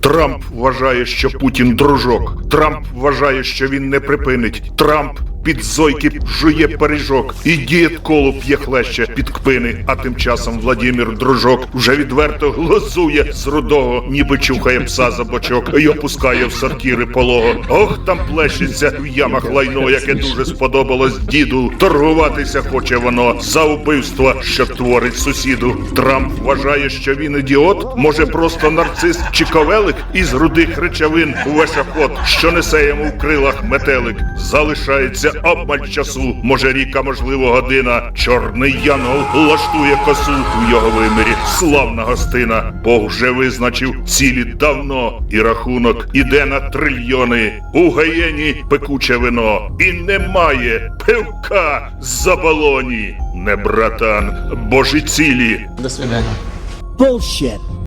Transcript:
Трамп вважає, що Путін дружок. Трамп вважає, що він не припинить. Трамп під зойки жує пиріжок. І дієт колу п'є хлеще під кпини. А тим часом Владімір дружок вже відверто глузує з рудого, ніби чухає пса за бочок і опускає в сортіри полого. Ох, там плещеться в ямах лайно, яке дуже сподобалось діду. Торгуватися хоче воно за убивство, що творить сусіду. Трамп вважає, що він ідіот, може просто нарцис чи ковелик із рудих речовин у вешаход, що несе йому в крилах метелик. Залишається обмаль часу, може рік, а можливо година. Чорний янгол влаштує косу у його вимірі. Славна гостина. Бог вже визначив цілі давно, і рахунок іде на трильйони. У гаєні пекуче вино, і немає пивка за балоні. Не братан, божі цілі. До свидания. Bullshit.